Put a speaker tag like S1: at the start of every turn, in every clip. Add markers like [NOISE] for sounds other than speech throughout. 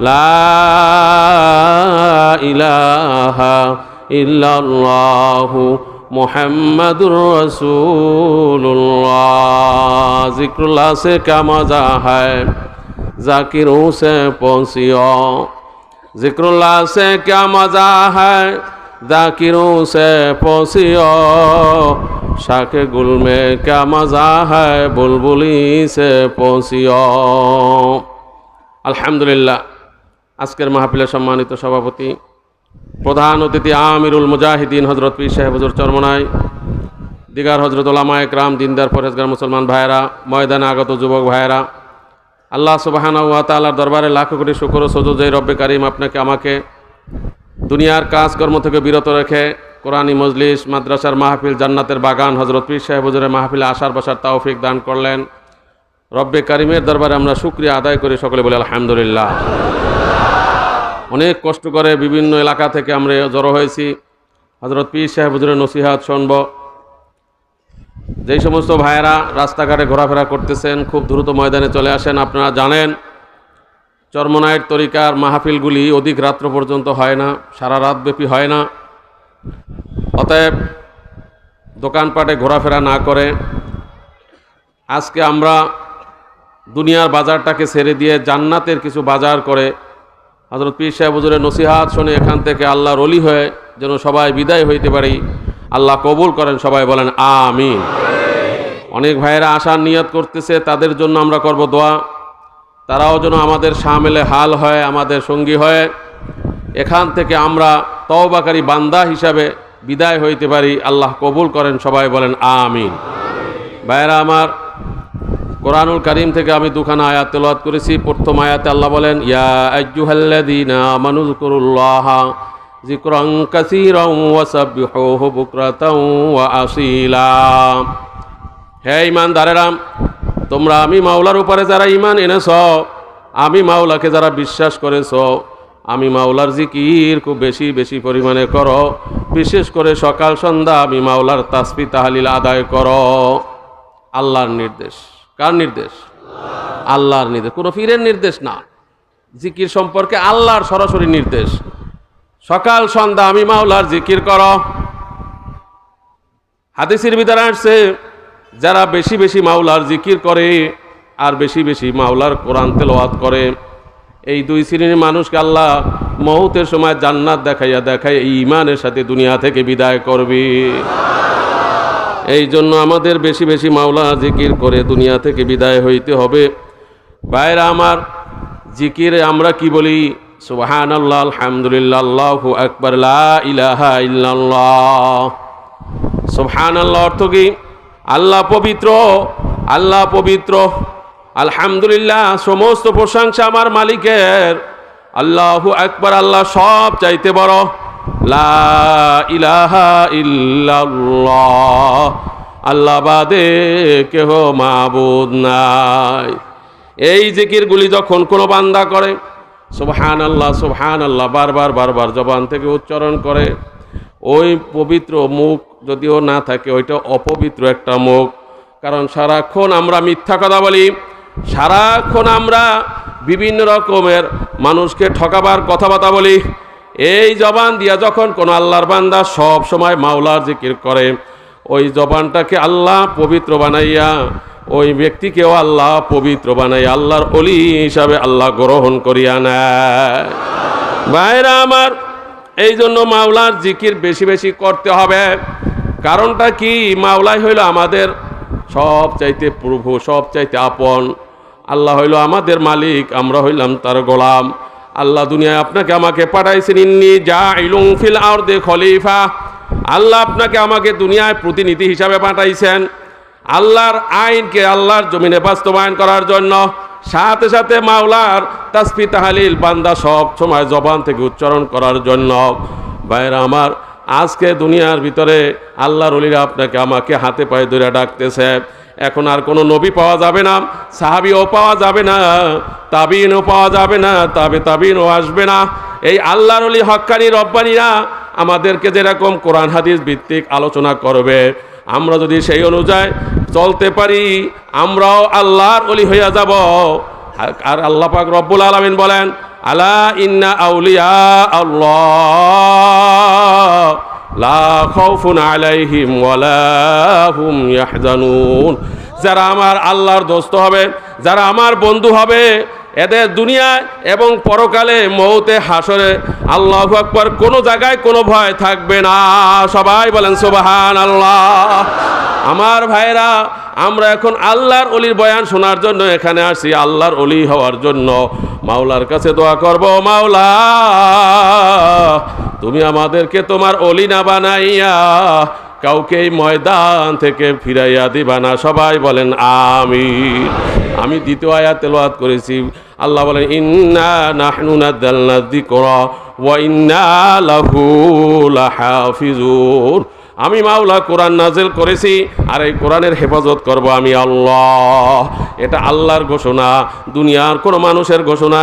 S1: لا إله إلا الله محمد رسول الله ذکر اللہ سے کیا مزہ ہے ذاکروں سے پہنچیو ذکر اللہ سے کیا مزہ ہے ذاکروں سے پہنچیو شاک گل میں کیا مزہ ہے بلبلی سے پہنچیو الحمدللہ আজকের মাহফিলের সম্মানিত সভাপতি, প্রধান অতিথি আমিরুল মুজাহিদিন হজরত পীর সাহেব হজর চরমনাই, দিগার হজরত ওলামা একরাম, দিনদার পরেজগার মুসলমান ভাইয়েরা, ময়দানে আগত যুবক ভাইয়েরা, আল্লাহ সুবাহানা তালার দরবারে লাখো কোটি শুকর সজু যে রব্বে কারিম আপনাকে, আমাকে দুনিয়ার কাজকর্ম থেকে বিরত রেখে কোরআনী মজলিস, মাদ্রাসার মাহফিল, জান্নাতের বাগান হজরত পীর সাহেব হুজুরের মাহফিলে আসার বসার তৌফিক দান করলেন। রব্বে কারিমের দরবারে আমরা শুক্রিয়া আদায় করি সকলে বলে আলহামদুলিল্লাহ। অনেক কষ্ট করে বিভিন্ন এলাকা থেকে আমরা জড়ো হয়েছি। হজরত পীর সাহেব হুজুরের নসিহাত শুনব। যেই সমস্ত ভাইয়েরা রাস্তাঘাটে ঘোরাফেরা করতেছেন, খুব দ্রুত ময়দানে চলে আসেন। আপনারা জানেন চর্মনায়ের তরিকার মাহফিলগুলি অধিক রাত্র পর্যন্ত হয় না, সারা রাতব্যাপী হয় না। অতএব দোকানপাটে ঘোরাফেরা না করে। আজকে আমরা দুনিয়ার বাজারটাকে ছেড়ে দিয়ে জান্নাতের কিছু বাজার করে হজরত পীর সাহেব হুজুরের নসিহাত শুনে এখান থেকে আল্লাহ রলি হয়ে যেন সবাই বিদায় হইতে পারি। আল্লাহ কবুল করেন, সবাই বলেন, আমিন। অনেক ভাইয়েরা আসার নিয়ত করতেছে, তাদের জন্য আমরা করব দোয়া। তারাও যেন আমাদের সামেলে হাল হয়, আমাদের সঙ্গী হয়। এখান থেকে আমরা তওবাকারী বান্দা হিসাবে বিদায় হইতে পারি। আল্লাহ কবুল করেন, সবাই বলেন, আমিন। ভাইয়েরা আমার কোরআনুল করিম থেকে আমি দুখানা আয়াত তেলাওয়াত করেছি। প্রথম আয়াতে আল্লাহ বলেন, ইয়া হে ঈমানদারেরাম তোমরা আমি মাওলার উপরে যারা ঈমান এনেছ, আমি মাওলাকে যারা বিশ্বাস করেছ, আমি মাওলার জিকির খুব বেশি বেশি পরিমাণে করো। বিশেষ করে সকাল সন্ধ্যা আমি মাওলার তাসবি তাহালিল আদায় করো। আল্লাহর নির্দেশ। কার নির্দেশ? আল্লাহর নির্দেশ। কোনো ফিরের নির্দেশ না। জিকির সম্পর্কে আল্লাহর সরাসরি নির্দেশ। সকাল, সন্ধ্যা, আমি মাওলার জিকির কর। হাদিসের ভিতরে আসছে, যারা বেশি বেশি মাওলার জিকির করে আর বেশি বেশি মাওলার কোরআন তেলাওয়াত করে, এই দুই শ্রেণির মানুষকে আল্লাহ মৌতের সময় জান্নাত দেখাইয়া দেখাই ইমানের সাথে দুনিয়া থেকে বিদায় করবে। এই জন্য আমাদের বেশি বেশি মাওলা জিকির করে দুনিয়া থেকে বিদায় হইতে হবে। বাইরা আমার, জিকিরে আমরা কি বলি? সুবাহান আল্লাহ আলহামদুলিল্লাহ, আল্লাহু আকবর ইলাহা সুবহান আল্লাহ অর্থ কি? আল্লাহ পবিত্র আল্লাহ পবিত্র। আলহামদুলিল্লাহ, সমস্ত প্রশংসা আমার মালিকের। আল্লাহু আকবার, আল্লাহ সব চাইতে বড়। লা ইলাহা ইল্লাল্লাহ। আল্লাহ বাদে কেহ মাবুদ নাই। এই জিকিরগুলি যখন কোনো বান্দা করে সুবহান আল্লাহ সুবহান আল্লাহ বারবার বারবার জবান থেকে উচ্চারণ করে, ওই পবিত্র মুখ যদিও না থাকে, ওইটা অপবিত্র একটা মুখ। কারণ সারাক্ষণ আমরা মিথ্যা কথা বলি, সারাক্ষণ আমরা বিভিন্ন রকমের মানুষকে ঠকাবার কথাবার্তা বলি এই জবান দিয়া যখন কোনো আল্লাহর বান্দা সব সময় মাওলার জিকির করে, ওই জবানটাকে আল্লাহ পবিত্র বানাইয়া, ওই ব্যক্তিকেও আল্লাহ পবিত্র বানাই আল্লাহর অলি হিসাবে আল্লাহ গ্রহণ করিয়া নেয়। ভাইরা আমার, এই জন্য মাওলার জিকির বেশি বেশি করতে হবে। কারণটা কি? মাওলাই হইল আমাদের সব চাইতে প্রভু সব চাইতে আপন। আল্লাহ হইল আমাদের মালিক, আমরা হইলাম তার গোলাম। আল্লাহ দুনিয়ায় আপনাকে আমাকে পাঠাইছেন, ইন্নি যা ইলুং ফিল আর দে খলিফা। আল্লাহ আপনাকে আমাকে দুনিয়ায় প্রতিনিধি হিসাবে পাঠাইছেন। আল্লাহর আইনকে আল্লাহর জমিনে বাস্তবায়ন করার জন্য। সাথে সাথে মাওলার তাসফি তাহালিল বান্দা সব সময় জবান থেকে উচ্চারণ করার জন্য। বাইরে আমার আজকে দুনিয়ার ভিতরে আল্লাহর অলিরা আপনাকে আমাকে হাতে পায়ে ধরে ডাকতেছে। এখন আর কোনো নবী পাওয়া যাবে না, সাহাবিও পাওয়া যাবে না, তাবিনও পাওয়া যাবে না, তাবে তাবিনও আসবে না। এই আল্লাহর অলি হক্কানি রব্বানিরা আমাদেরকে যেরকম কোরআন, হাদিস ভিত্তিক আলোচনা করবে, আমরা যদি সেই অনুযায়ী চলতে পারি, আমরাও আল্লাহর অলি হইয়া যাব। আর- আল্লাহ পাক রব্বুল আলমিন বলেন আলা ইন্না আউলিয়া আল্লাহ। লা খাউফুন আলাইহিম ওয়ালা হুম ইয়াহজানুন। যারা আমার আল্লাহর দোস্ত হবে, যারা আমার বন্ধু হবে এদের দুনিয়ায় এবং পরকালে মৌতে হাসরে আল্লাহ আকবর কোনো জায়গায় কোনো ভয় থাকবে না। সবাই বলেন সুবাহান আল্লাহ আমার ভাইরা আমরা এখন আল্লাহর অলির বয়ান শোনার জন্য এখানে আসি আল্লাহর অলি হওয়ার জন্য। মাওলার কাছে দোয়া করব, মাওলা, তুমি আমাদেরকে তোমার অলি না বানাইয়া কাউকে এই ময়দান থেকে ফিরাইয়া দিবা না। সবাই বলেন আমি আমি দ্বিতীয় আয়া তেলোয়াত করেছি। আল্লাহ বলেন, ইন্না নাহনুনা দাল্লা যিকরা ওয়া ইন্না লাহু লাহাফিজুন। আমি মাওলা কোরআন নাজেল করেছি, আর এই কোরআনের হেফাজত করব আমি আল্লাহ। এটা আল্লাহর ঘোষণা, দুনিয়ার কোনো মানুষের ঘোষণা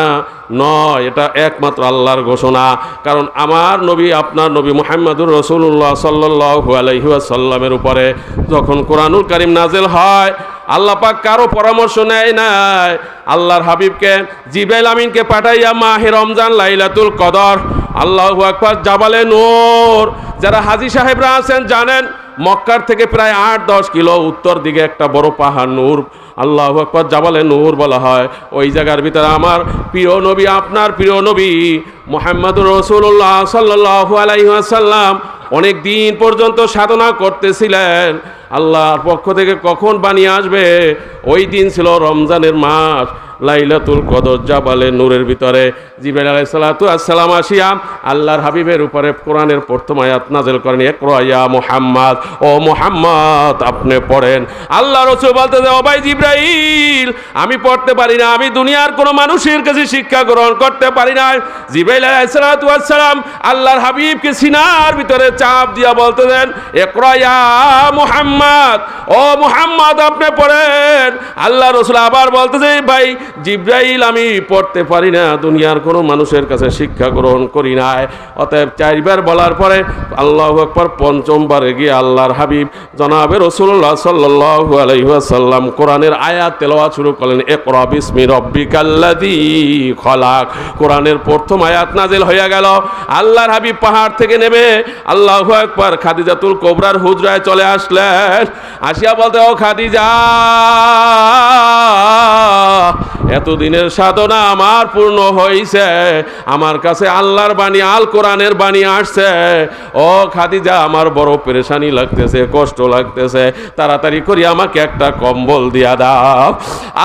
S1: নয়, এটা একমাত্র আল্লাহর ঘোষণা। কারণ আমার নবী, আপনার নবী মোহাম্মদুর রসুল্লাহ সাল্লু আলহিউসাল্লামের উপরে যখন কোরআনুল করিম নাজেল হয় আল্লাহ পাক কারও পরামর্শ নেয় নাই। আল্লাহর হাবিবকে জিবাইল আমিনকে পাঠাইয়া মাহে রমজান লাইলাতুল কদর। আল্লাহ আকবর, জাবালে নূর। যারা হাজি সাহেবরা আছেন, জানেন, মক্কার থেকে প্রায় আট, দশ কিলো উত্তর দিকে একটা বড় পাহাড় নূর। আল্লাহ আকবর, জাবালে নূর বলা হয়। ওই জায়গার ভিতরে আমার প্রিয় নবী, আপনার প্রিয় নবী মোহাম্মদুর রসুল্লাহ সাল্লাহ আলাইসাল্লাম অনেক দিন পর্যন্ত সাধনা করতেছিলেন। আল্লাহর পক্ষ থেকে কখন বানিয়ে আসবে? ওই দিন ছিল রমজানের মাস। লাইলাতুল কদর জাবালে নূরের ভিতরে। জিবেল আলাইসালাতু আসসালাম আসিয়া আল্লাহর হাবিবের উপরে কোরআনের প্রথম আয়াত নাজেল করেন। একরয়া মোহাম্মদ, ও মোহাম্মদ, আপনি পড়েন। আল্লাহ রসুল বলতে ও ভাই জিব্রাইল, আমি পড়তে পারি না। আমি দুনিয়ার কোনো মানুষের কাছে শিক্ষা গ্রহণ করতে পারি না। জিব্রাইল আলাইসালাতু আসসালাম আল্লাহর হাবিবকে সিনার ভিতরে চাপ দিয়া বলতে দেন একরয়া মোহাম্মদ, ও মোহাম্মদ, আপনি পড়েন। আল্লাহ রসুল আবার বলতে চাই ভাই জিব্রাইল আমি পড়তে পারি না, দুনিয়ার কোনো মানুষের কাছে শিক্ষা গ্রহণ করি নাই অতএব চারবার বলার পরে আল্লাহ আকবর পঞ্চমবারে গিয়ে আল্লাহর হাবিব জনাবে রসুল্লাহ সাল্লাহ আলহিহাসাল্লাম কোরআনের আয়াত তেলাওয়াত শুরু করলেন একরা বিসমি রব্বিকাল্লাদি খলাক। কোরআনের প্রথম আয়াত নাজেল হইয়া গেল। আল্লাহর হাবিব পাহাড় থেকে নেমে আল্লাহ একবার খাদিজাতুল কোবরার হুজরায় চলে আসলেন। আসিয়া বলতে, ও খাদিজা এতদিনের সাধনা আমার পূর্ণ হয়েছে আমার কাছে আল্লাহর বাণী আল কোরআনের বাণী আসছে। ও খাদিজা, আমার বড় পেরেশানি লাগতেছে, কষ্ট লাগতেছে। তাড়াতাড়ি করি, আমাকে একটা কম্বল দিয়া দাও।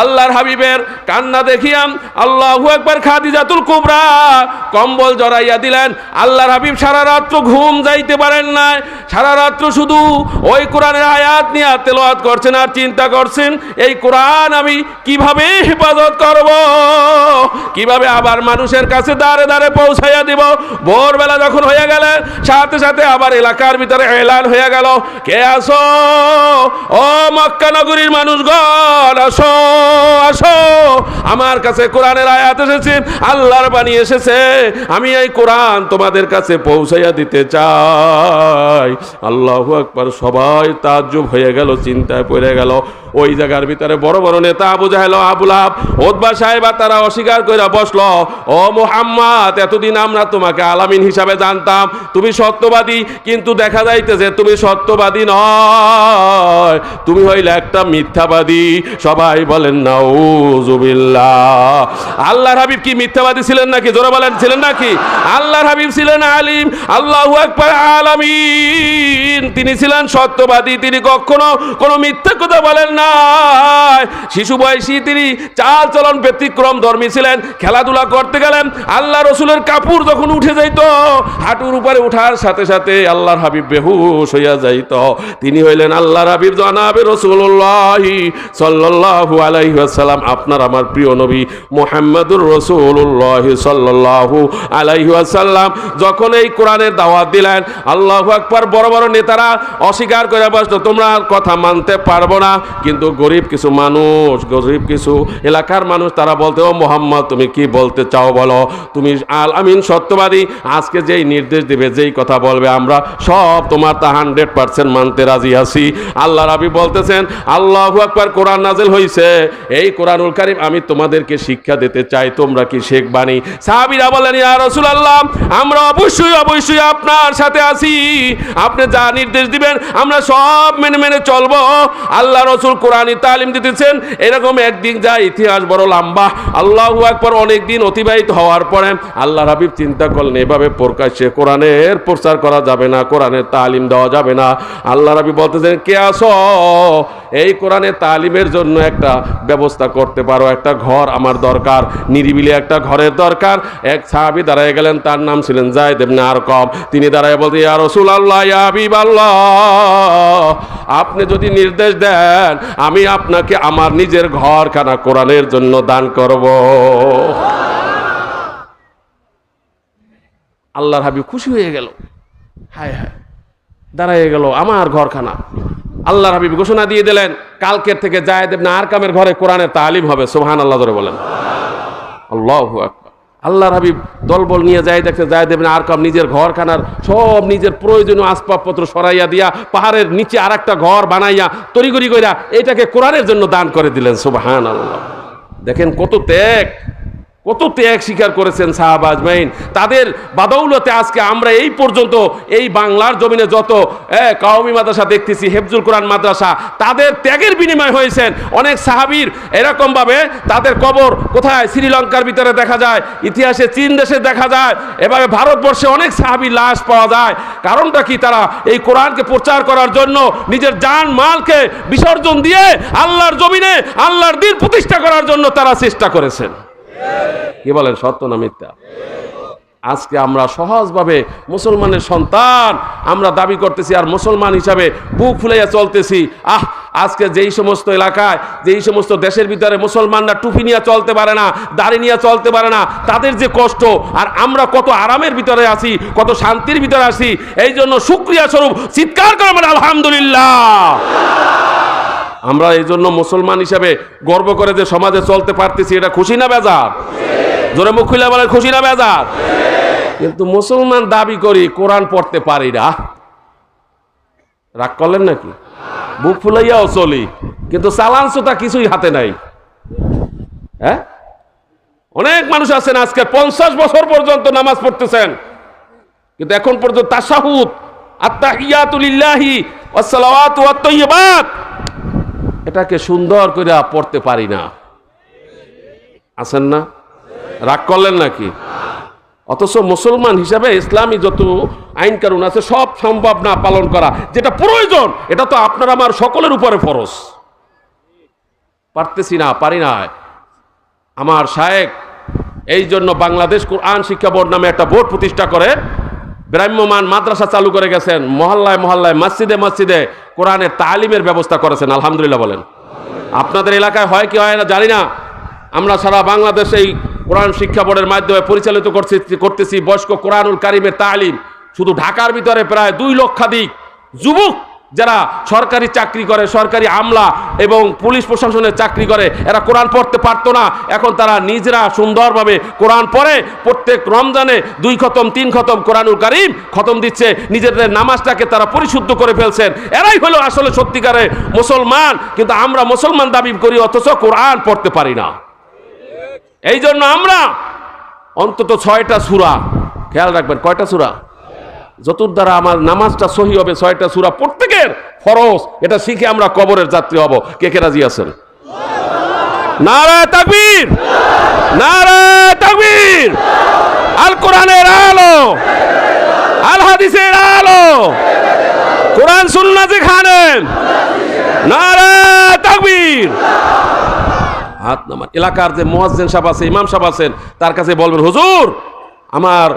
S1: আল্লাহর হাবিবের কান্না দেখিয়াম, আল্লাহু একবার খাদিজাতুল কুবরা কম্বল জড়াইয়া দিলেন। আল্লাহর হাবিব সারা রাত্র ঘুম যাইতে পারেন নাই। সারা রাত্র শুধু ওই কোরআনের আয়াত নিয়ে তেলোয়াত করছেন আর চিন্তা করছেন, এই কোরআন আমি কীভাবে হেফাজত করব। কীভাবে আবার মানুষের কাছে দাঁড়ে দাঁড়ে পৌঁছাইয়া দিব? ভোরবেলা যখন হয়ে গেলে, সাথে সাথে আবার এলাকার ভিতরে এলান হয়ে গেল। কে আসো ও মক্কা নগরীর মানুষগণ, আসো আসো। আমার কাছে কোরআনের আয়াত এসেছে, আল্লাহর বাণী এসেছে। আমি এই কোরআন তোমাদের কাছে পৌঁছাইয়া দিতে চাই। আল্লাহ একবার সবাই তাজ্জুব হয়ে গেল, চিন্তায় পড়ে গেল। ওই জায়গার ভিতরে বড় বড় নেতা, আবু জাহেল, আবুল আব ওদবা সাহেব তারা অস্বীকার করে বসল, ও মোহাম্মদ, এতদিন আমরা তোমাকে আলামিন হিসাবে জানতাম, তুমি সত্যবাদী, কিন্তু দেখা যাইতেছে তুমি সত্যবাদী নয়। তুমি হইলে একটা মিথ্যাবাদী, সবাই বলেন না জুবিল্লাহ আল্লাহর হাবিব কি মিথ্যাবাদী ছিলেন নাকি? জোরে বলেন, ছিলেন নাকি? আল্লাহর হাবিব ছিলেন আলিম, আল্লাহু আলামিন। তিনি ছিলেন সত্যবাদী, তিনি কখনো কোনো মিথ্যা কথা বলেন নাই। শিশু বয়সী তিনি চাল চলন ব্যতিক্রম ধর্মী ছিলেন, খেলাধুলা করতে গেলেন, আল্লাহ রসুলের কাপড় যখন উঠে যাইত, হাঁটুর উপরে উঠার সাথে সাথে আল্লাহর হাবিব বেহুশ হইয়া যাইত। তিনি হইলেন আল্লাহর হাবিব জনাবে রসুল্লাহি সাল্লাল্লাহু আলাইহি ওয়াসাল্লাম, আপনার আমার প্রিয় নবী মোহাম্মদুর রসুল্লাহ সাল্লাল্লাহু আলাইহি ওয়াসাল্লাম। যখন এই কোরআনের দাওয়াত দিলেন, আল্লাহ আকবার, বড় বড় নেতারা অস্বীকার করে বসতো তোমরা কথা মানতে পারব না, কিন্তু গরিব কিছু মানুষ গরিব কিছু, এলাকার মানুষ, তারা বলতে, ও মোহাম্মদ, তুমি কি বলতে চাও বলো? তুমি আল আমিন সত্যবাদী। আজকে যেই নির্দেশ দিবে, যেই কথা বলবে, আমরা সব তোমার তা হান্ড্রেড পার্সেন্ট মানতে রাজি আছি। আল্লাহ রাবি বলতেছেন, আল্লাহ আকবার, কোরআন নাজেল হইছে। এই কোরআনুল কারিম আমি তোমাদেরকে শিক্ষা দিতে চাই, তোমরা কি শেখ বাণী? সাহাবিরা বলেন, ইয়া রাসূলুল্লাহ, আমরা অবশ্যই অবশ্যই আপনার সাথে আছি। আপনি যা নির্দেশ দিবেন, আমরা সব মেনে মেনে চলবো। আল্লাহ রসুল কোরআনী তালিম দিতেছেন এরকম একদিন যা ইতিহাস বড় লম্বা। আল্লাহু আকবার অনেক দিন অতিবাহিত হওয়ার পরে আল্লাহ হাবিব চিন্তা করলেন, এভাবে প্রকাশ্যে কোরআনের প্রচার করা যাবে না, কোরআনের তালিম দেওয়া যাবে না। আল্লাহ রাবি বলতেছেন, কে আসো এই কোরআনের তালিমের জন্য একটা ব্যবস্থা করতে পারো, একটা ঘর আমার দরকার, নিরিবিলি একটা ঘরের দরকার। এক সাহাবি দাঁড়ায় গেলেন, তার নাম ছিলেন জায়দ আর কম তিনি দাঁড়ায় বলতে, ইয়া রাসূলুল্লাহ, ইয়া হাবিবাল্লাহ, আপনি যদি নির্দেশ দেন, আমি আপনাকে, আমার নিজের ঘরখানা কোরআনের জন্য দান করব। আল্লাহর হাবিব খুশি হয়ে গেল। হায় হায় দাঁড়াইয়ে গেল আমার ঘরখানা। আল্লাহর হাবিব ঘোষণা দিয়ে দিলেন, কালকের থেকে যায় না আর কামের ঘরে কোরআনের তালিম হবে। সোহান আল্লাহ ধরে বলেন। আল্লাহ আল্লাহর হাবিব দলবল নিয়ে যায় দেখতে যায় দেবেন আর কাম নিজের ঘরখানার সব নিজের প্রয়োজনীয় আসবাবপত্র সরাইয়া দিয়া পাহাড়ের নিচে আর একটা ঘর বানাইয়া তরিগরি কইরা এটাকে কোরআনের জন্য দান করে দিলেন সুবাহান আল্লাহ দেখেন কত ত্যাগ। কত ত্যাগ স্বীকার করেছেন সাহাব আজমাইন। তাদের বাদৌলতে আজকে আমরা এই পর্যন্ত এই বাংলার জমিনে যত এ, কাওমি মাদ্রাসা দেখতেছি হেফজুল কোরআন মাদ্রাসা তাদের ত্যাগের বিনিময় হয়েছেন। অনেক সাহাবীর এরকমভাবে তাদের কবর কোথায়? শ্রীলঙ্কার ভিতরে দেখা যায় ইতিহাসে চীন দেশে দেখা যায় এভাবে ভারতবর্ষে অনেক সাহাবীর লাশ পাওয়া যায়। কারণটা কি? তারা এই কোরআনকে প্রচার করার জন্য নিজের জান মালকে বিসর্জন দিয়ে আল্লাহর জমিনে আল্লাহর দিন প্রতিষ্ঠা করার জন্য তারা চেষ্টা করেছেন। কি বলেন সত্য না মিথ্যা? আজকে আমরা সহজভাবে মুসলমানের সন্তান আমরা দাবি করতেছি আর মুসলমান হিসাবে বুক ফুলাইয়া চলতেছি। আহ, আজকে যেই সমস্ত এলাকায়, যেই সমস্ত দেশের ভিতরে মুসলমানরা টুপি নিয়ে চলতে পারে না, দাড়ি নিয়ে চলতে পারে না, তাদের যে কষ্ট, আর আমরা কত আরামের ভিতরে আছি, কত শান্তির ভিতরে আছি এই জন্য সুক্রিয়া স্বরূপ চিৎকার করে আলহামদুলিল্লাহ। আমরা এই জন্য মুসলমান হিসাবে গর্ব করে যে সমাজে চলতে পারতেছি, এটা খুশি না বেজার? জোরে মুখ খুলে বলে খুশি না বেজার? কিন্তু মুসলমান দাবি করি, কোরআন পড়তে পারি না। রাগ করলেন নাকি? বুক ফুলাইয়াও চলি, কিন্তু চালানসোতা কিছুই হাতে নাই। হ্যাঁ? অনেক মানুষ আছেন, আজকে পঞ্চাশ বছর পর্যন্ত নামাজ পড়তেছেন। কিন্তু এখন পর্যন্ত তাসাহুদ আত্মাহিয়াতুলিল্লাহি ওয়াসসালাওয়াতু ওয়াত তাইয়্যিবাত। এটাকে সুন্দর করে পড়তে পারি না। আছেন না? রাগ করলেন নাকি? অথচ মুসলমান হিসাবে ইসলামী যত আইন কানুন আছে, সব সম্ভব না পালন করা। যেটা প্রয়োজন, এটা তো আপনার আমার সকলের উপরে ফরজ। পারতেছি না, পারি না। আমার শায়েক এই জন্য বাংলাদেশ কোরআন শিক্ষা বোর্ড নামে একটা বোর্ড প্রতিষ্ঠা করে। ব্রাহ্মমান মাদ্রাসা চালু করে গেছেন, মহল্লায় মহল্লায়, মসজিদে মসজিদে কোরআনের তালিমের ব্যবস্থা করেছেন, আলহামদুলিল্লাহ বলেন। আপনাদের এলাকায় হয় কি, হয় না, জানি না। আমরা সারা বাংলাদেশে এই কোরআন শিক্ষা বোর্ডের মাধ্যমে পরিচালিত করছি, করতেছি, বয়স্ক কোরআনুল কারিমের তালিম। শুধু ঢাকার ভিতরে প্রায় দুই লক্ষাধিক যুবক যারা সরকারি চাকরি করে, সরকারি আমলা এবং পুলিশ প্রশাসনের চাকরি করে, এরা কোরআন পড়তে পারতো না। এখন তারা নিজেরা সুন্দরভাবে কোরআন পড়ে, প্রত্যেক রমজানে দুই খতম, তিন খতম কোরআনুল কারিম খতম দিচ্ছে। নিজেদের নামাজটাকে তারা পরিশুদ্ধ করে ফেলছেন। এরাই হলো আসলে সত্যিকারে মুসলমান। কিন্তু আমরা মুসলমান দাবি করি, অথচ কোরআন পড়তে পারি না। এই জন্য আমরা অন্তত ছয়টা সুরা, খেয়াল রাখবেন, কয়টা সুরা? যতুর দ্বারা আমার নামাজটা সহি হবে, ছয়টা সুরা প্রত্যেকের ফরজ, এটা শিখে আমরা কবরের যাত্রী হব। কে কে রাজি আছেন? নারায় তাকবীর! নারায় তাকবীর! আল কোরআনের আলো! আল হাদিসের আলো! কোরআন সুন্নাহ যেখানে নারায় তাকবীর! হাত নামান, এলাকার যে মোয়াজ্জেন সাহেব আছে, ইমাম সাহেব আছেন, তার কাছে বলবেন, হুজুর আমার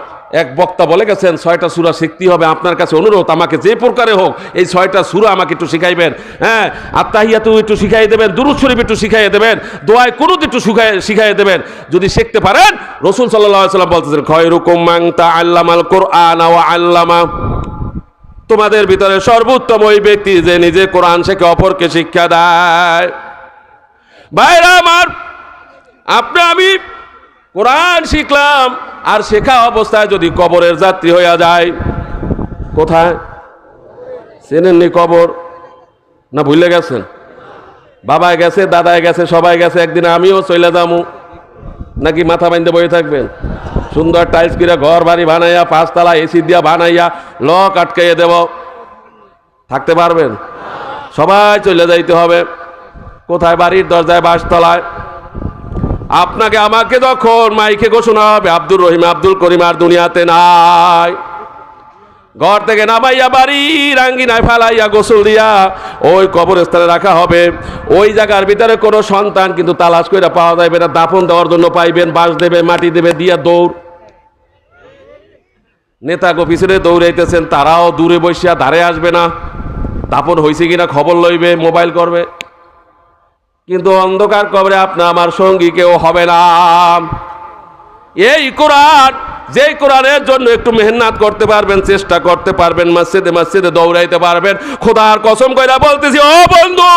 S1: এক বক্তা বলে গেছেন, ছয়টা সুরা শিখতে হবে। আপনার কাছে অনুরোধ, আমাকে যে প্রকারে হোক, এই ছয়টা সুরা আমাকে একটু শিখাইবেন। হ্যাঁ আত্মাহিয়াতু একটু শিখাই দেবেন, দুরুদ শরীফ একটু শিখাই দেবেন, দোয়ায় কোনো একটু শিখাই দেবেন। যদি শিখতে পারেন, রসুল সাল্লাম বলতেছেন, খয়রুকুম মান তাআল্লামাল কোরআন আল্লামা। তোমাদের ভিতরে সর্বোত্তম ওই ব্যক্তি যে নিজে কোরআন শেখে, অপরকে শিক্ষা দেয়। ভাইরা আমার, আপনি আমি কোরআন শিখলাম, আর শেখা অবস্থায় যদি কবরের যাত্রী হইয়া যায়, কোথায়? চেনেননি কবর? না ভুলে গেছেন? বাবায় গেছে দাদায় গেছে, সবাই গেছে, একদিন আমিও চলে যাব নাকি মাথা বাইন্দে বয়ে থাকবেন? সুন্দর টাইলস করে ঘর বাড়ি বানাইয়া, পাঁচতলা এসি দিয়া বানাইয়া লক আটকাইয়ে দেব। থাকতে পারবেন? সবাই চলে যাইতে হবে। কোথায়? বাড়ির দরজায় বাসতলায় আপনাকে, আমাকে যখন মাইকে ঘোষণা হবে, আব্দুর রহিম, আব্দুল করিম আর দুনিয়াতে নাই। ঘর থেকে নামাইয়া বাড়ি, রাঙ্গিনায় ফেলাইয়া গোসল দিয়া ওই কবরস্থানে রাখা হবে। ওই জায়গার ভিতরে কোনো সন্তান কিন্তু তালাশ করে পাওয়া যাবে না। দাফন দেওয়ার জন্য পাইবেন, বাঁশ দেবে, মাটি দেবে, দিয়া দৌড়। নেতা গো পিছনে দৌড়াইতেছেন, তারাও দূরে বসিয়া ধারে আসবে না। দাপন হয়েছে কিনা খবর লইবে, মোবাইল করবে। কিন্তু অন্ধকার কবরে আপনার আমার সঙ্গী কেউ হবে না। এই কোরআন, যেই কোরআনের জন্য একটু মেহনত করতে পারবেন, চেষ্টা করতে পারবেন, মসজিদে মসজিদে দৌড়াইতে পারবেন, খোদার কসম কইরা বলতেছি, ও বন্ধু,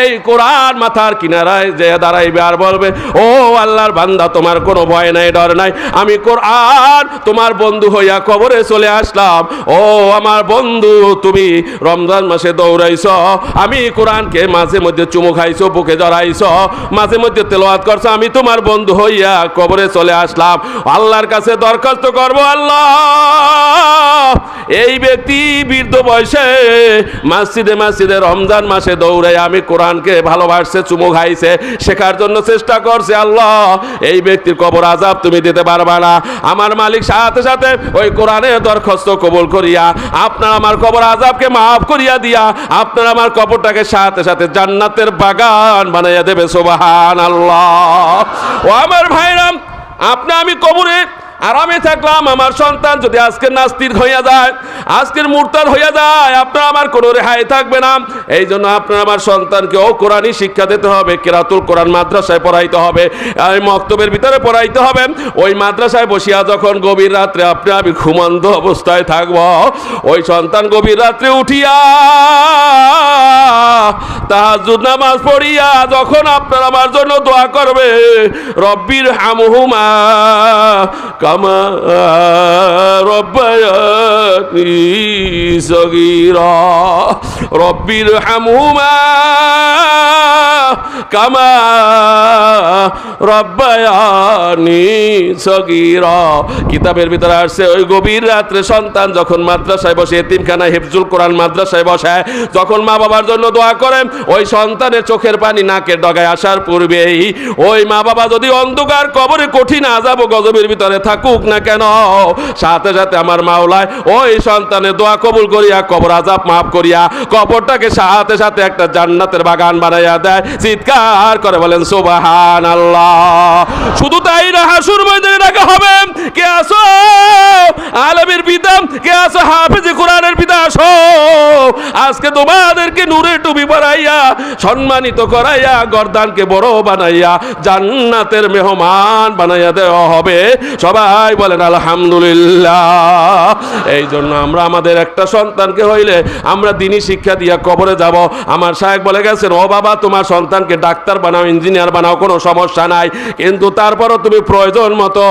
S1: এই কোরআন মাথার কিনারায় যে দাঁড়াইবে আর বলবে, ও আল্লাহর বান্দা, তোমার কোনো ভয় নাই, ডর নাই, আমি কোরআন তোমার বন্ধু হইয়া কবরে চলে আসলাম, ও আমার বন্ধু, তুমি রমজান মাসে দৌড়াইছ, আমি কোরআনকে মাঝে মধ্যে চুমু খাইছো, বুকে জড়াইছ, মাঝে মধ্যে তেলাওয়াত করছ, আমি তোমার বন্ধু হইয়া কবরে চলে আসলাম। আল্লাহর কাছে দরখাস্ত করব আল্লাহ। এই ব্যক্তি বৃদ্ধ বয়সে মসজিদে মসজিদে রমজান মাসে দৌড়ে আমি কোরআনকে ভালোবাসছে, চুমু খাইছে, শেখার জন্য চেষ্টা করছে আল্লাহ। এই ব্যক্তির কবর আজাব তুমি দিতে পারবা না। আমার মালিক সাথে সাথে ওই কোরআনের দরখাস্ত কবুল করিয়া, আপনার আমার কবর আজাবকে মাফ করিয়া দিয়া, আপনার আমার কবরটাকে সাথে সাথে জান্নাতের বাগান বানাইয়া দেবে সোবাহান আল্লাহ ও আমার ভাইরাম আপনি আমি কবরে আরামে থাকলাম আমার সন্তান, যদি আজকের নাস্তিক হইয়া যায়, আজকের মুরতার হইয়া যায়, আপনার আমার কোনো রেহাই থাকবে না। এই জন্য আপনার আমার সন্তানকে ও কোরআনই শিক্ষা দিতে হবে, কেরাতুল কোরআন মাদ্রাসায় পড়াইতে হবে, আর মক্তবের ভিতরে পড়াইতে হবে। ওই মাদ্রাসায় বসিয়া যখন গভীর রাত্রে আপনি, আমি ঘুমন্ত অবস্থায় থাকব, ওই সন্তান গভীর রাত্রে উঠিয়া তাহাজুদ নামাজ পড়িয়া যখন আপনার আমার জন্য দোয়া করবে রব্বির হামহুমা কামা সগীরা রব্বির হামহুমা কামা রব্বায়ানি সগীরা কিতাবের ভিতরে আসছে, ওই গভীর রাত্রে সন্তান যখন মাদ্রাসায় বসে এতিমখানা হেফজুল কোরআন মাদ্রাসায় বসায় যখন মা বাবার জন্য দোয়া করেন ওই সন্তানের চোখের পানি নাকের ডগায় আসার পূর্বেই, ওই মা বাবা যদি অন্ধকার কবরে কঠিন আজাব ও গজবের ভিতরে থাকুক না কেন? সাথে সাথে আমার মাওলায় ওই সন্তানের দোয়া কবুল করিয়া, কবর আজাব মাফ করিয়া, কবরটাকে সাথে সাথে একটা জান্নাতের বাগান বানাইয়া দেয়। চিৎকার করে বলেন সুবাহান আল্লাহ শুধু তাই না, হাসুর ময়দানে রাখা হবে। কে আসো আলমের পিতা, কে আসো হাফেজ কোরআনের পিতা আসো আজকে তোমাদেরকে নূরে টুপি পরাইয়া, সম্মানিত করাইয়া, গর্দানকে বড় বানাইয়া, জান্নাতের মেহমান বানাইয়া দেওয়া হবে। সবাই বলেন, আলহামদুলিল্লাহ। এই জন্য আমরা আমাদের একটা সন্তানকে হইলে আমরা দিনই শিক্ষা দিয়া কবরে যাব। আমার সাহেব বলে গেছেন, ও বাবা, তোমার সন্তানকে ডাক্তার বানাও, ইঞ্জিনিয়ার বানাও, কোনো সমস্যা নাই। কিন্তু তারপরও তুমি প্রয়োজন মতো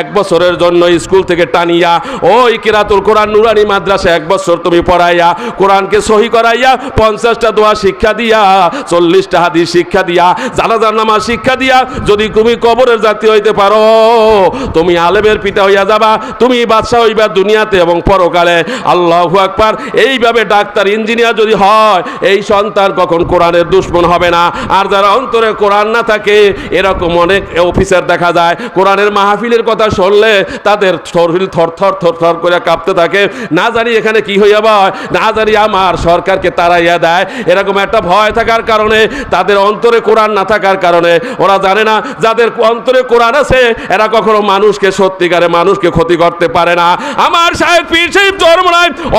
S1: এক বছরের জন্য স্কুল থেকে টানিয়া, ওই কিরাতুল কোরআন নুরানি মাদ্রাসা এক বছর তুমি পড়াইয়া, কোরআনকে সহি করাইয়া, পঞ্চাশটা দোয়া শিক্ষা দিয়া, চল্লিশটা হাদিস শিক্ষা দিয়া, জানাজার নামা শিক্ষা দিয়া, যদি তুমি কবরের জাতি হইতে পারো, তুমি আলেমের পিতা হইয়া যাবা, তুমি বাদশাহ হইবা দুনিয়াতে এবং পরকালে। আল্লাহ আকবার। এইভাবে ডাক্তার, ইঞ্জিনিয়ার যদি হয়, এই সন্তান কখন কোরআনের দুশ্মন হবে না? আর যারা অন্তরে কোরআন না থাকে, এরকম অনেক অফিসার দেখা যায়, কোরআনের মাহফিলের কথা শুনলে তাদের শরীর থর থর থর থর করে কাঁপতে থাকে। না জানি এখানে কি হইয়া বয়, না জানি আমার সরকারকে তাড়াইয়া দেয়। এরকম একটা ভয় থাকার কারণে, তাদের অন্তরে কোরআন না থাকার কারণে, ওরা জানে না, যাদের অন্তরে কোরআন আছে, এরা কখনো মানুষকে সত্যিকারে মানুষকে ক্ষতি করতে পারে না। আমার সাহেব পীর সাহেব জন্ম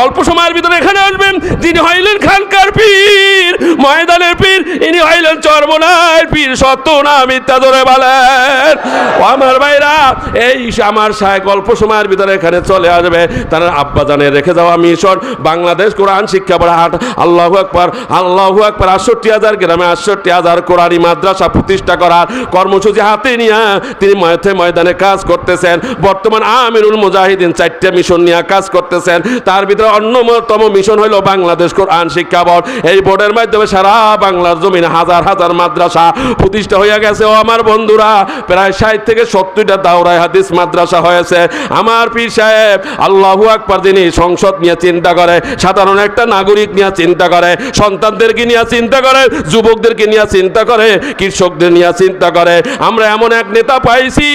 S1: অল্প সময়ের ভিতরে এখানে আসবেন। যিনি হইলেন খানকার পীর, ময়দানের পীর, ইনি হইলেন চর্মনায় পীর, সত্য না মিথ্যা ধরে বলেন। আমার ভাইরা, এই আমার সাহেব অল্প সময়ের ভিতরে এখানে চলে আসবে। তারা আব্বা জানে রেখে যাওয়া মিশন বাংলাদেশ কোরআন শিক্ষা হাট, আল্লাহ আকবার, আল্লাহু আকবার, আটষট্টি হাজার গ্রামে আটষট্টি হাজার কোরআনী মাদ্রাসা প্রতিষ্ঠা করার কর্মসূচি হাতে নিয়ে তিনি ময়থে ময়দানে কাজ করতেছেন। বর্তমান আমিরুল মুজাহিদিন চারটে মিশন নিয়ে কাজ করতেছেন। তার ভিতরে অন্যতম মিশন হলো বাংলাদেশ কোরআন শিক্ষা বোর্ড। এই বোর্ডের মাধ্যমে সারা বাংলার জমিনে হাজার হাজার মাদ্রাসা প্রতিষ্ঠা হয়ে গেছে। ও আমার বন্ধুরা, প্রায় ষাট থেকে সত্তরটা দাওরাই হাদিস মাদ্রাসা হয়েছে। আমার পীর সাহেব, আল্লাহু আকবার, যিনি সংসদ নিয়ে চিন্তা করে, সাধারণ একটা নাগরিক নিয়ে চিন্তা করে, সন্তানদেরকে নিয়ে চিন্তা করে, যুবকদেরকে নিয়ে চিন্তা করে, কৃষকদের নিয়ে চিন্তা করে। আমরা এমন এক নেতা পাইছি।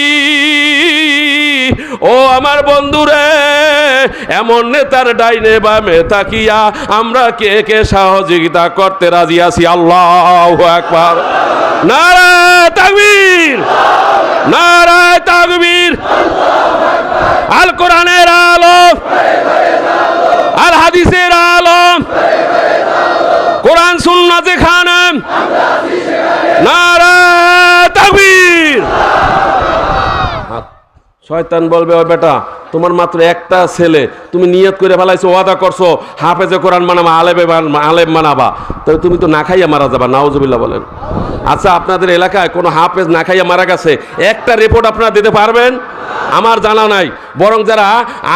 S1: ও আমার বন্ধুরে, এমন নেতার ডাইনে বামে তাকিয়া আমরা কে কে সহযোগিতা করতে রাজি আছি? আল্লাহ একবার নারায় তাকবীর। নারায় তাকবীর। আল কোরআনের আল হাদিসের আলম কোরআন সুন্না যেখানে নারায় তাকবীর শয়তান বলবে ও বেটা, তোমার মাত্র একটা ছেলে। তুমি নিয়ত করে ফেলাইছো, ওয়াদা করছ, হাফেজে কোরআন মানাবা আলেবে আলেম মানাবা। তবে তুমি তো না খাইয়া মারা যাবা নাওজুবিল্লাহ বলেন। আচ্ছা আপনাদের এলাকায় কোনো হাফেজ না খাইয়া মারা গেছে? একটা রিপোর্ট আপনারা দিতে পারবেন? আমার জানা নাই। বরং যারা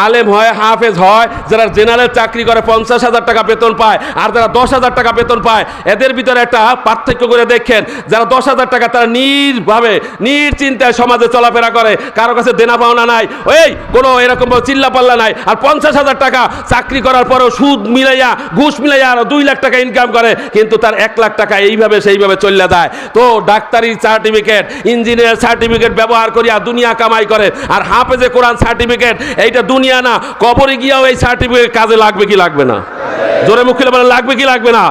S1: আলেম হয়, হাফেজ হয়, যারা জেনারেল চাকরি করে, পঞ্চাশ হাজার টাকা বেতন পায়, আর যারা দশ হাজার টাকা বেতন পায়, এদের ভিতরে একটা পার্থক্য করে দেখেন, যারা দশ হাজার টাকা তারা নির্ভাবে, নির্চিন্তায় সমাজে চলাফেরা করে, কারও কাছে দেনা পাওনা নাই ওই কোনো এরকম চিল্লা পাল্লা নাই, আর পঞ্চাশ হাজার টাকা চাকরি করার পরেও সুদ মিলাইয়া, ঘুষ মিলাইয়া আরও দুই লাখ টাকা ইনকাম করে, কিন্তু তার এক লাখ টাকা এইভাবে সেইভাবে চলে যায় তো ডাক্তারি সার্টিফিকেট ইঞ্জিনিয়ার সার্টিফিকেট ব্যবহার করিয়া দুনিয়া কামাই করে, আর হাফেজে কোরআন সার্টিফিকেট এইটা দুনিয়া না। কবরে গিয়াও এই সার্টিফিকেট কাজে লাগবে কি লাগবে না? জোরে মুখ খুলে বলে লাগবে কি লাগবে না?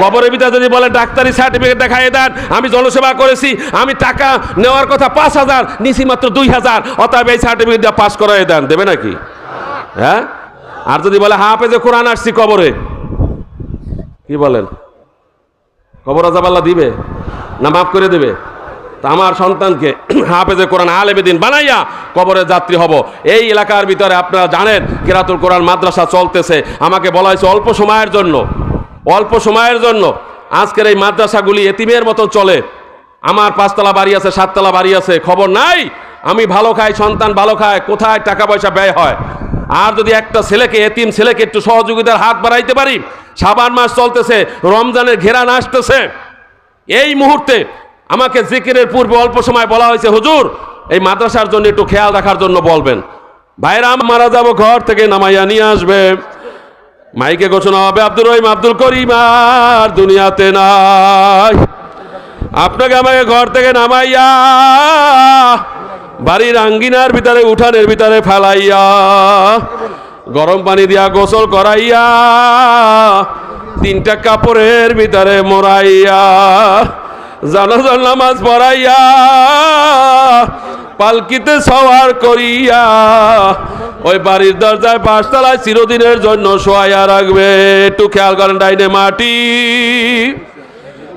S1: কবরের ভিতরে যদি বলে ডাক্তারি সার্টিফিকেট দেখাই দেন, আমি জনসেবা করেছি, আমি টাকা নেওয়ার কথা পাঁচ হাজার, নিছি মাত্র দুই হাজার, অতএব এই সার্টিফিকেট দিয়ে পাস করাই দেন, দেবে নাকি? হ্যাঁ? আর যদি বলে, হাফেজে কোরআন আসছি কবরে, কি বলেন? কবর আজাবাল্লা দিবে? না, মাফ করে দেবে? তা আমার সন্তানকে [CLEARS THROAT] হাফেজে কোরআন আলেমে দিন বানাইয়া কবরের যাত্রী হব। এই এলাকার ভিতরে আপনারা জানেন কেরাতুল কোরআন মাদ্রাসা চলতেছে। আমাকে বলা হয়েছে অল্প সময়ের জন্য, অল্প সময়ের জন্য। আজকের এই মাদ্রাসাগুলি এতিমের মতো চলে। আমার পাঁচতলা বাড়ি আছে, সাততলা বাড়ি আছে, খবর নাই। আমি ভালো খাই, সন্তান ভালো খায়, কোথায় টাকা পয়সা ব্যয় হয়? আর যদি একটা ছেলেকে, এতিম ছেলেকে একটু সহযোগিতার হাত বাড়াইতে পারি? সাবান মাস চলতেছে, রমজানের ঘেরান আসতেছে এই মুহূর্তে আমাকে জিকিরের পূর্বে অল্প সময় বলা হয়েছে, হুজুর, এই মাদ্রাসার জন্য একটু খেয়াল রাখার জন্য বলবেন। ভাইরা মারা যাব ঘর থেকে নামাইয়া নিয়ে আসবে। মাইকে ঘোষণা হবে, আব্দুর রহিম, আব্দুল করিম, আর দুনিয়াতে নাই। আপনাকে আমাকে ঘর থেকে নামাইয়া বাড়ির আঙ্গিনার ভিতরে, উঠানের ভিতরে ফেলাইয়া, গরম পানি দিয়া গোসল করাইয়া, তিনটা কাপড়ের ভিতরে মোড়াইয়া জানাজার নামাজ পড়াইয়া, পালকিতে সওয়ার করিয়া, ওই বাড়ির দরজায় পাঁচতলায় চিরদিনের জন্য শোয়াইয়া রাখবে। একটু খেয়াল করেন ডাইনে মাটি,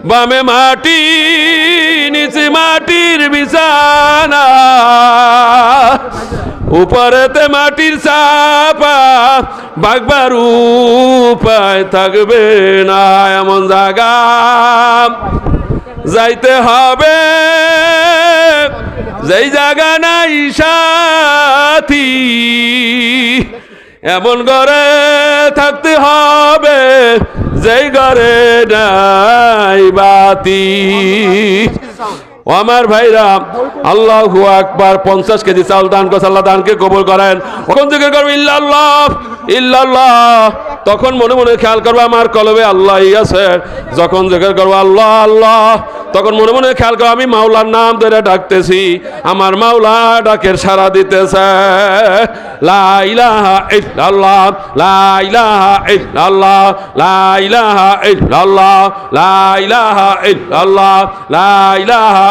S1: বামে মাটি, নিচে মাটির বিছানা, উপরেতে মাটির চাপা, বাগবার উপায় থাকবে না, এমন জায়গা। যাইতে হবে। যেই জায়গা নাই সাথী এমন ঘরে থাকতে হবে যেই ঘরে নাই বাতি। ও আমার ভাইরা, আল্লাহ আকবার, পঞ্চাশ কেজি চাউল দান করছে, আল্লাহ দানকে কবুল করেন। কখন থেকে করব? ইল্লাল্লাহ ইল্লাল্লাহ। তখন মনে মনে খেয়াল করব, আমার কলবে আল্লাহ আছে। যখন জিকির করব, আল্লাহ আল্লাহ। তখন মনে মনে খেয়াল করে আমি মাওলার নাম ধরে ডাকতেছি। আমার মাওলা ডাকের সারা দিতেছে। লা ইলাহা ইল্লাল্লাহ, লা ইলাহা ইল্লাল্লাহ, লা ইলাহা ইল্লাল্লাহ, লা ইলাহা ইল্লাল্লাহ, লা ইলাহা